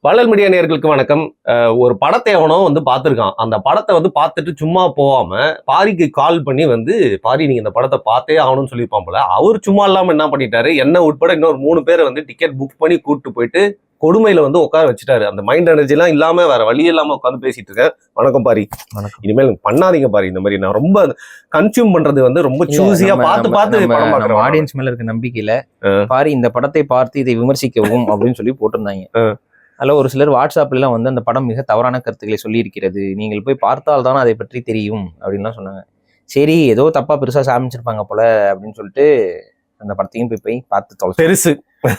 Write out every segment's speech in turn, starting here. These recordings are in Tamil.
வள்ளல் மீடியா நேயர்களுக்கு வணக்கம். ஒரு படத்தை எவனோ வந்து பார்த்துருக்கான். அந்த படத்தை வந்து பார்த்துட்டு சும்மா போகாம பாரிக்கு கால் பண்ணி வந்து பாரி நீங்க இந்த படத்தை பார்த்தே ஆகணும்னு சொல்லியிருப்பான் போல. அவர் சும்மா இல்லாம என்ன பண்ணிட்டாரு? என்ன உட்பட இன்னொரு மூணு பேரை வந்து டிக்கெட் புக் பண்ணி கூப்பிட்டு போயிட்டு கொடுமையில வந்து உட்கார வச்சுட்டாரு. அந்த மைண்ட் எனர்ஜி எல்லாம் இல்லாம வேற வழி இல்லாம உட்காந்து பேசிட்டு இருக்கேன் வணக்கம் பாரி. இனிமேல் பண்ணாதீங்க பாரி. இந்த மாதிரி நான் ரொம்ப கன்சியூம் பண்றது வந்து ரொம்ப நம்ம- பார்த்து பார்த்து ஆடியன்ஸ் மேல இருக்க நம்பிக்கையில. பாரு இந்த படத்தை பார்த்து இதை விமர்சிக்கவும் அப்படின்னு சொல்லி போட்டிருந்தாங்க. அதுல ஒரு சிலர் வாட்ஸ்அப்ல எல்லாம் வந்து அந்த படம் மிக தவறான கருத்துக்களை சொல்லி இருக்கிறது நீங்கள் போய் பார்த்தால் தான் அதை பற்றி தெரியும் அப்படின்லாம் சொன்னாங்க. சரி ஏதோ தப்பா பெருசா சாமிச்சிருப்பாங்க போல அப்படின்னு சொல்லிட்டு அந்த படத்தையும் போய் போய் பார்த்து தொலை பெருசு.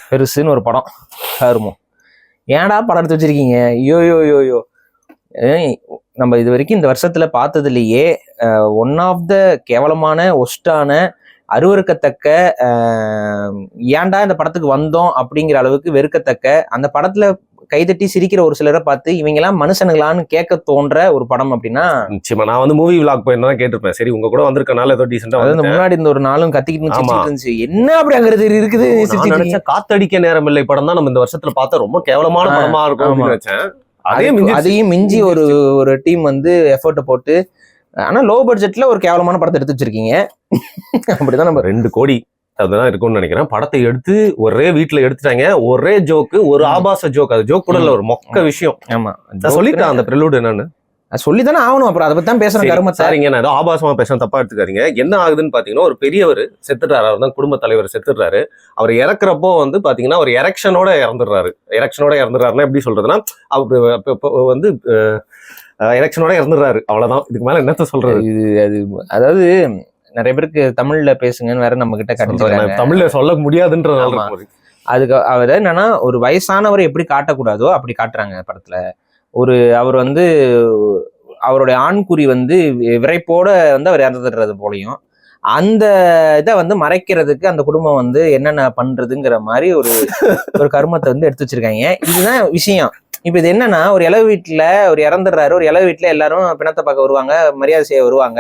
பெருசுன்னு ஒரு படம். கருமம் ஏன்டா படம் எடுத்து வச்சிருக்கீங்க? ஐயோ யோ யோ யோ நம்ம இது வரைக்கும் இந்த வருஷத்துல பார்த்ததுலயே ஒன் ஆஃப் த கேவலமான ஒஸ்டான அருவருக்கத்தக்க அஹ், ஏன்டா இந்த படத்துக்கு வந்தோம் அப்படிங்கிற அளவுக்கு வெறுக்கத்தக்க அந்த படத்துல கைதட்டி சிரிக்கிற ஒரு சிலரை பார்த்து இவங்கெல்லாம் மனுஷனுங்களான்னு கேட்க தோன்ற ஒரு படம் அப்படின்னா நிச்சயமா நான் வந்து மூவி விளாக் போயிருந்தா கேட்டிருப்பேன். சரி உங்க கூட வந்திருக்கனால ஏதோ டீசெண்டா அதாவது வந்து முன்னாடி இந்த ஒரு நாளும் கத்திக்கிட்டு இருந்துச்சு. என்ன அப்படி அங்க இருக்குது நான் சிரிச்சிட்டு இருக்கீங்க? நினைச்சேன் காத்தடிக்க நேரம் இல்லை. படம் தான் நம்ம இந்த வருஷத்துல பார்த்த ரொம்ப கேவலமான படமா இருக்கும். அப்படின்னு நினைச்சேன். அதையும் மிஞ்சி ஒரு ஒரு டீம் வந்து எஃபர்ட் போட்டு ஆனா லோ பட்ஜெட்ல ஒரு கேவலமான படத்தை எடுத்து வச்சிருக்கீங்க. அப்படிதான் நம்ம ரெண்டு கோடி. அதுதான் இருக்கும்னு நினைக்கிறேன். படத்தை எடுத்து ஒரே வீட்டுல எடுத்துட்டாங்க. ஒரே ஜோக்கு ஒரு. ஆபாச ஜோக் அது ஜோக் கூட இல்ல ஒரு மொக்க விஷயம். ஆமா. நான் சொல்லிட்டேன் அந்த ப்ரிலூட் என்னன்னு. சொல்லித்தானே ஆகணும் அப்புறம். அதை பத்தி தான் பேசுறேன் சரி, கருமத்தை. சரிங்க நான் ஏதோ ஆபாசமா பேசுறேன் தப்பா எடுத்துக்காதீங்க. என்ன ஆகுதுன்னு பாத்தீங்கன்னா ஒரு பெரியவர் செத்துட்டாரு. அவர் தான் குடும்ப தலைவர் செத்துடுறாரு. அவர் இறக்குறப்போ வந்து பாத்தீங்கன்னா அவர் எரெக்ஷனோட இறந்துடுறாரு. எரெக்ஷனோட இறந்துடுறாருன்னா எப்படி சொல்றதுன்னா அவர் வந்து எலெக்ஷனோட இறந்துடுறாரு. அவ்வளவுதான். இதுக்கு மேல என்னத்த சொல்றது? இது அது அதாவது நிறைய பேருக்கு தமிழ்ல பேசுங்கன்னு வேற நம்ம கிட்ட நான் தமிழ்ல சொல்ல முடியாதுன்றதால. அதுக்கு அவர் என்னன்னா ஒரு வயசானவரை எப்படி காட்டக்கூடாதோ அப்படி காட்டுறாங்க படத்துல. ஒரு அவர் வந்து அவருடைய ஆண்குறி வந்து விரைப்போட வந்து அவர் இறந்துடுறது போலையும் அந்த இதை வந்து மறைக்கிறதுக்கு அந்த குடும்பம் வந்து என்னென்ன பண்றதுங்கிற மாதிரி ஒரு ஒரு கருமத்தை வந்து எடுத்து வச்சிருக்காங்க. இதுதான் விஷயம். இப்போ இது என்னன்னா ஒரு இளவு வீட்டுல ஒரு இறந்துடுறாரு. ஒரு இளவு வீட்டுல எல்லாரும் பிணத்தை பார்க்க வருவாங்க மரியாதை செய்ய வருவாங்க.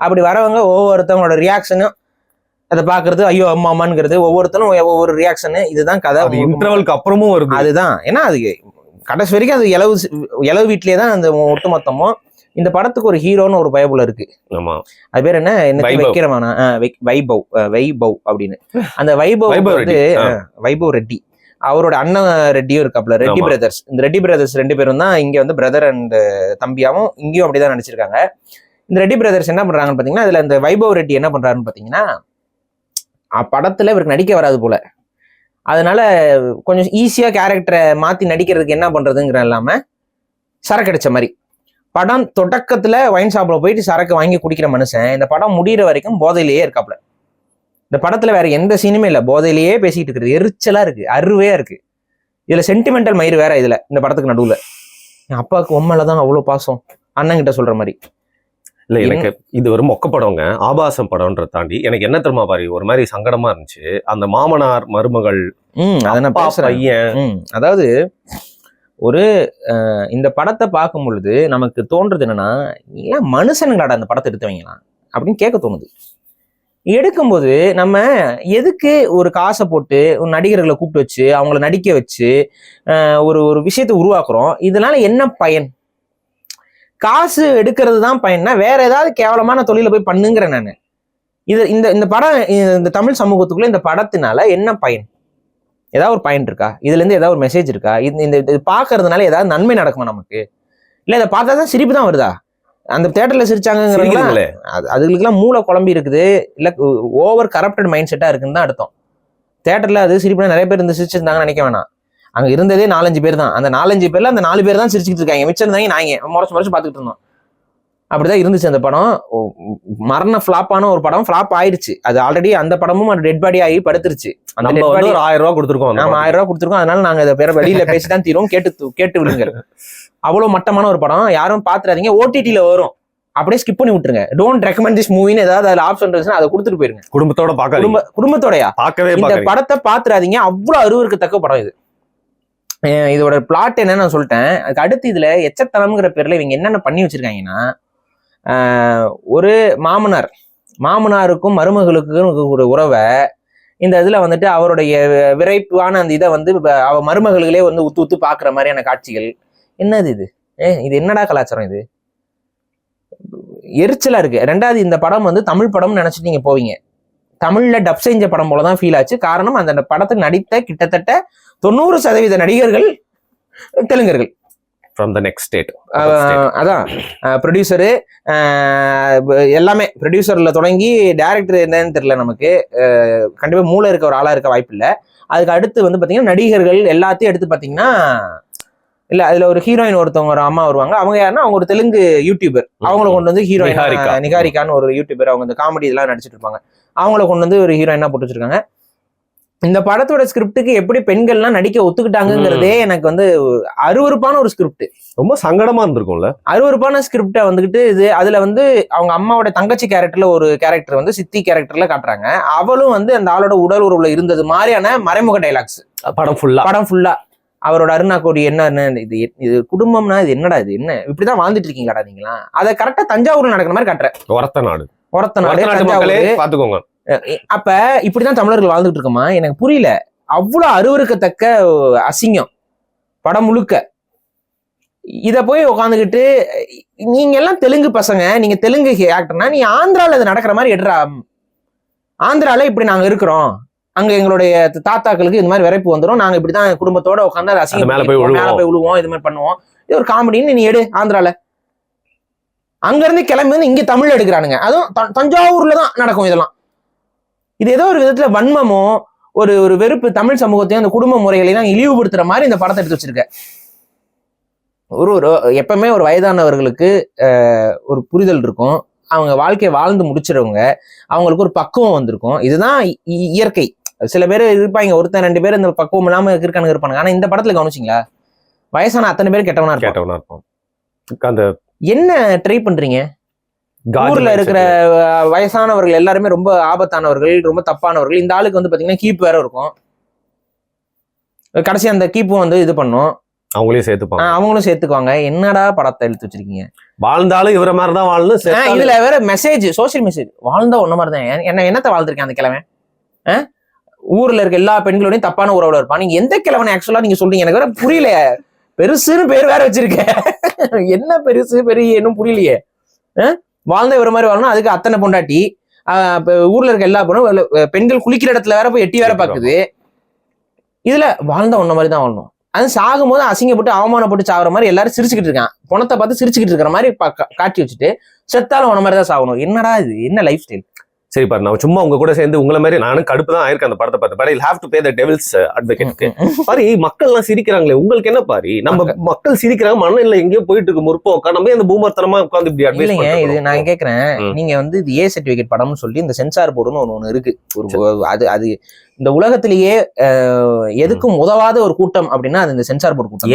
அப்படி வரவங்க ஒவ்வொருத்தவங்களோட ரியாக்ஷனும் அதை பார்க்கறது ஐயோ அம்மா அம்மாங்கிறது ஒவ்வொருத்தரும் ஒவ்வொரு ரியாக்ஷனு இதுதான் கதை. இன்டர்வலுக்கு அப்புறமும் வருது. அதுதான். ஏன்னா அது கடைசி வரைக்கும் அது இளவு இளவு வீட்லயே தான் அந்த ஒட்டுமொத்தமும். இந்த படத்துக்கு ஒரு ஹீரோன்னு ஒரு பயபுல இருக்கு. ஆமா. அது பேர் என்ன? என்ன. வைக்கிறவனா வைபவ் வைபவ் அப்படின்னு. அந்த வைபவ் வந்து வைபவ் ரெட்டி. அவரோட அண்ணன் ரெட்டியும் இருக்காப்ல ரெட்டி. பிரதர்ஸ் இந்த ரெட்டி பிரதர்ஸ் ரெண்டு பேரும் தான் இங்க வந்து பிரதர் அண்ட் தம்பியாவும் இங்கேயும் அப்படிதான் நடிச்சிருக்காங்க. இந்த ரெட்டி பிரதர்ஸ் என்ன பண்றாங்கன்னு பாத்தீங்கன்னா இதுல இந்த வைபவ் ரெட்டி என்ன பண்றாருன்னு பாத்தீங்கன்னா படத்துல இவருக்கு நடிக்க வராது போல. அதனால கொஞ்சம் ஈஸியா கேரக்டரை மாத்தி நடிக்கிறதுக்கு என்ன பண்றதுங்கிற இல்லாம சரக்கு அடிச்ச மாதிரி. படம் தொடக்கத்துல வைன் ஷாப்ல போயிட்டு சரக்கு வாங்கி குடிக்கிற மனுஷன் இந்த படம் முடியிற வரைக்கும் போதையிலேயே இருக்காப்ல இந்த படத்துல வேற எந்த சீனுமே இல்ல. போதையிலேயே பேசிட்டு இருக்கிறது எரிச்சலா இருக்கு. அருவையா இருக்கு. இதுல சென்டிமெண்டல் மயிறு வேற இதுல இந்த படத்துக்கு நடுவுல. என் அப்பாவுக்கு உண்மையில தான் அவ்வளவு பாசம். அண்ணன் கிட்ட சொல்ற மாதிரி. இல்ல எனக்கு இது ஒரு மொக்க படங்க. ஆபாசம் படம்ன்ற தாண்டி எனக்கு என்ன தெரியுமா பாரு? ஒரு மாதிரி சங்கடமா இருந்துச்சு. அந்த மாமனார் மருமகள் பையன். அதாவது ஒரு இந்த படத்தை பார்க்கும் பொழுது நமக்கு தோன்றது என்னன்னா ஏன் மனுஷனுங்களாடா இந்த படத்தை எடுத்தவங்களாம் அப்படின்னு கேட்க தோணுது. எடுக்கும்போது நம்ம எதுக்கு ஒரு காசை போட்டு ஒரு நடிகர்களை கூப்பிட்டு வச்சு அவங்கள நடிக்க வச்சு ஒரு ஒரு விஷயத்தை உருவாக்குறோம். இதனால என்ன பயன்? காசு எடுக்கிறது தான் பயன்னா வேற ஏதாவது கேவலமான தொழில போய் பண்ணுங்கிறேன் நான். இது இந்த இந்த படம் இந்த தமிழ் சமூகத்துக்குள்ள இந்த படத்தினால என்ன பயன்? ஏதாவது ஒரு பயன் இருக்கா? இதுலேருந்து ஏதாவது ஒரு மெசேஜ் இருக்கா? இது இந்த இது பார்க்கறதுனால ஏதாவது நன்மை நடக்குமா நமக்கு? இல்லை இதை பார்த்தா தான் சிரிப்பு தான் வருதா? அந்த தேட்டர்ல சிரிச்சாங்கிறவங்க சிரிக்கிறீங்களே. அது அதுகளுக்கெல்லாம் மூளை குழம்பி இருக்குது. இல்ல ஓவர் கரப்டட் மைண்ட் செட்டா இருக்குன்னு தான் அர்த்தம். தேட்டர்ல அது சிரிப்புனா நிறைய பேர் இருந்து சிரிச்சிருந்தாங்கன்னு நினைக்க வேணாம். அங்க இருந்ததே நாலஞ்சு பேர் தான். அந்த நாலஞ்சு பேர்ல அந்த நாலு பேர் தான் சிரிச்சுக்கிட்டு இருக்காங்க. மிச்சம் இருந்தாங்க நாங்க. முறைச்சு முறைச்சு பாத்துக்கிட்டு இருந்தோம். அப்படிதான் இருந்துச்சு அந்த படம். மரண ஃபிளாப்பான ஒரு படம். ஃபிளாப் ஆயிடுச்சு. அது ஆல்ரெடி அந்த படமும் டெட் பாடி ஆகி படுத்துருச்சு. அந்த நம்ம ஆயிரம் ரூபாய் கொடுத்துருக்கோம் அந்த நாம படத்துக்கு. ஆயிரம் ரூபாய் கொடுத்துருக்கோம். அதனால நாங்க இதை வேற வெளியில பேசி தான் தீரும் கேட்டு கேட்டு விடுங்கள். அவ்வளவு மட்டமான ஒரு படம். யாரும் பாத்துறாதீங்க. ஓடிடில வரும். அப்படியே ஸ்கிப் பண்ணி விட்டுருங்க. டோன்ட் ரெக்கமெண்ட் திஸ் மூவின்னு ஏதாவது அதுல ஆப்ஷன் இருந்துச்சுன்னா அதை கொடுத்துட்டு போயிருங்க. குடும்பத்தோட பாக்காதீங்க. குடும்ப குடும்பத்தோடயா? பார்க்கவே இந்த படத்தை பாத்துறாதீங்க. அவ்வளவு அருவருக்கத்தக்க படம் இது. இதோட பிளாட் என்னன்னு நான் சொல்லிட்டேன். அதுக்கு அடுத்து இதுல எச்சத்தனம்ங்கிற பேர்ல இவங்க என்னென்ன பண்ணி வச்சிருக்காங்கன்னா ஒரு மாமனார். மாமனாருக்கும் மருமகளுக்கும் ஒரு உறவை இந்த இதுல வந்துட்டு அவருடைய விரைப்பான அந்த இதை வந்து அவ மருமகளே வந்து உத்து உத்து பாக்குற மாதிரியான காட்சிகள். என்னது இது? ஏ இது என்னடா கலாச்சாரம் இது? எரிச்சலா இருக்கு. ரெண்டாவது இந்த படம் வந்து தமிழ் படம்னு நினைச்சிட்டு நீங்க போவீங்க. தமிழ்ல டப் செஞ்ச படம் போலதான் ஃபீல் ஆச்சு. காரணம் அந்த படத்தில் நடித்த கிட்டத்தட்ட தொண்ணூறு சதவீத நடிகர்கள் தெலுங்கர்கள். ஃப்ரம் த நெக்ஸ்ட் ஸ்டேட் அதான். ப்ரொடியூசரு எல்லாமே ப்ரொடியூசர்ல தொடங்கி டேரக்டர் என்னன்னு தெரியல நமக்கு. அஹ் கண்டிப்பா மூளை இருக்க ஒரு ஆளா இருக்க வாய்ப்பு இல்லை. அதுக்கு அடுத்து வந்து பாத்தீங்கன்னா நடிகர்கள் எல்லாத்தையும் எடுத்து பாத்தீங்கன்னா இல்ல அதுல ஒரு ஹீரோயின் ஒருத்தவங்க ஒரு அம்மா வருவாங்க. அவங்க யாருன்னா அவங்க ஒரு தெலுங்கு யூடியூபர் அவங்கள கொண்டு வந்து ஹீரோயின் நிகாரிகா. நிகாரிகான்னு ஒரு யூடியூபர் அவங்க இந்த காமெடி இதெல்லாம் நடிச்சிட்டு இருப்பாங்க. அவங்கள கொண்டு வந்து ஒரு ஹீரோயினா போட்டு வச்சிருக்காங்க. இந்த படத்தோட ஸ்கிரிப்டுக்கு எப்படி பெண்கள்லாம் நடிக்க ஒத்துக்கிட்டாங்கங்கிறதே எனக்கு வந்து அருவருப்பான ஒரு ஸ்கிரிப்ட் ரொம்ப சங்கடமா இருந்திருக்கும்ல. அருவருப்பான ஸ்கிரிப்டை வந்துகிட்டு இது அதுல வந்து அவங்க அம்மாவோட தங்கச்சி கேரக்டர்ல ஒரு கேரக்டர் வந்து சித்தி கேரக்டர்ல காட்டுறாங்க. அவளும் வந்து அந்த ஆளோட உடல் உறவுல இருந்தது மாதிரியான மறைமுக டைலாக்ஸ் படம் ஃபுல்லா படம் ஃபுல்லா அவரோட அருணா கோடி என்ன இது இது குடும்பம்னா இது என்னடா இது என்ன? இப்படிதான் வாழ்ந்துட்டு இருக்கீங்களாடா நீங்களா? அதை கரெக்டா தஞ்சாவூர்ல நடக்கிற மாதிரி காட்டுற. ஒரத்த நாடு. ஒரத்த நாடு பாத்துக்கோங்க. அப்ப இப்படிதான் தமிழர்கள் வாழ்ந்துட்டு இருக்கோமா? எனக்கு புரியல. அவ்வளவு அருவருக்கத்தக்க அசிங்கம். படம் முழுக்க. இத போய் உட்காந்துக்கிட்டு நீங்க எல்லாம் தெலுங்கு பசங்க நீங்க தெலுங்கு ஆக்டர்னா நீ ஆந்திரால இது நடக்கிற மாதிரி எடுறா. ஆந்திரால இப்படி நாங்க இருக்கிறோம். அங்க எங்களுடைய தாத்தாக்களுக்கு இந்த மாதிரி விரைப்பு வந்துரும். நாங்க இப்படிதான் குடும்பத்தோட உட்காந்து அதை அது மேல போய் விழுவோம். இது மாதிரி பண்ணுவோம். இது ஒரு காமெடின்னு நீ எடு ஆந்திரால. அங்க இருந்து கிளம்பி வந்து இங்க தமிழ் எடுக்கிறானுங்க. அதுவும் தஞ்சாவூர்ல தான் நடக்கும் இதெல்லாம். இது ஏதோ ஒரு விதத்துல வன்மமோ ஒரு ஒரு வெறுப்பு தமிழ் சமூகத்தையும் அந்த குடும்ப முறைகளையும் இழிவுபடுத்துற மாதிரி இந்த படத்தை எடுத்து வச்சிருக்க. ஒரு ஒரு எப்பவுமே ஒரு வயதானவர்களுக்கு ஒரு புரிதல் இருக்கும். அவங்க வாழ்க்கையை வாழ்ந்து முடிச்சிறவங்க அவங்களுக்கு ஒரு பக்குவம் வந்திருக்கும். இதுதான் இயற்கை. சில பேர் இருப்பாங்க. ஒருத்தன் ரெண்டு பேர் இந்த பக்குவம் இல்லாம இருக்கானுங்க இருப்பானுங்க. ஆனா இந்த படத்துல கவனிச்சிங்களா? வயசான அத்தனை பேர் கெட்டவனா இருப்பான். கேட்டவனா இருப்போம் அந்த என்ன ட்ரை பண்றீங்க? ஊர்ல. இருக்கிற வயசானவர்கள் எல்லாருமே ரொம்ப ஆபத்தானவர்கள் ரொம்ப தப்பானவர்கள். இந்த ஆளுக்கு வந்து பாத்தீங்கன்னா கீப் வேற இருக்கும். கடைசி அந்த கீப்பும் வந்து இது பண்ணும். அவங்களையும் சேர்த்துப்பாங்க. அவங்களும் சேர்த்துக்குவாங்க. என்னடா படத்தை எடுத்து வச்சிருக்கீங்க? வாழ்ந்தாலும் இவர மாதிரி தான் வாழணும் இதுல வேற மெசேஜ் சோஷியல் மெசேஜ் வாழ்ந்தா ஒன்ன மாதிரி தான் என்ன என்னத்த வாழ்ந்திருக்கேன் அந்த அஹ்? ஊர்ல இருக்க எல்லா பெண்களோடையும் தப்பான உறவுல இருப்பான் நீங்க எந்த கிழவனை ஆக்சுவலா நீங்க சொல்றீங்க? எனக்கு வேற புரியல. பெருசுன்னு பேர் வேற வச்சிருக்க. என்ன பெருசு பெரிய இன்னும் புரியலையே? வாழ்ந்த இவர மாதிரி வாழணும். அதுக்கு அத்தனை பொண்டாட்டி. ஊர்ல இருக்க எல்லா பொண்ணும் பெண்கள் குளிக்கிற இடத்துல வேற போய் எட்டி வேற பாக்குது. இதுல வாழ்ந்த ஒன்ன மாதிரி தான் வாழணும். அது சாகும்போது அசிங்கப்பட்டு அவமானப்பட்டு சாகுற மாதிரி எல்லாரும் சிரிச்சுக்கிட்டு இருக்கான் பணத்தை பார்த்து சிரிச்சுக்கிட்டு இருக்கிற மாதிரி பா- கா- காட்சி வச்சுட்டு செத்தாலும் உன மாதிரி தான் சாகணும். என்னடா இது? என்ன லைஃப் ஸ்டைல் சரி பாரு நான் சும்மா உங்க கூட சேர்ந்து உங்களை மாதிரி நானும் கடுப்பு தான் ஆயிருக்கேன் அந்த படத்தை பார்த்து. But have to pay the devil's அட்வொகேட்க்கு பாரி மக்கள் எல்லாம் சிரிக்கிறாங்களே உங்களுக்கு என்ன பாரி? நம்ம மக்கள். சிரிக்கிறாங்க மண்ணில் எங்கேயோ போயிட்டு இருக்கு முற்போக்கா நம்ம இந்த பூமர்த்தனமா உட்காந்து இப்படி அட்வைஸ் இல்லைங்க இது நான் கேக்குறேன். ம். நீங்க வந்து இது ஏ சர்டிபிகேட் படம்னு சொல்லி இந்த சென்சார் போர்டுன்னு ஒண்ணு ஒண்ணு இருக்கு. ஒரு அது அது இந்த உலகத்திலேயே எதுக்கும் உதவாத ஒரு கூட்டம் அப்படின்னா அது இந்த சென்சார் போர்டு கூட்டம்.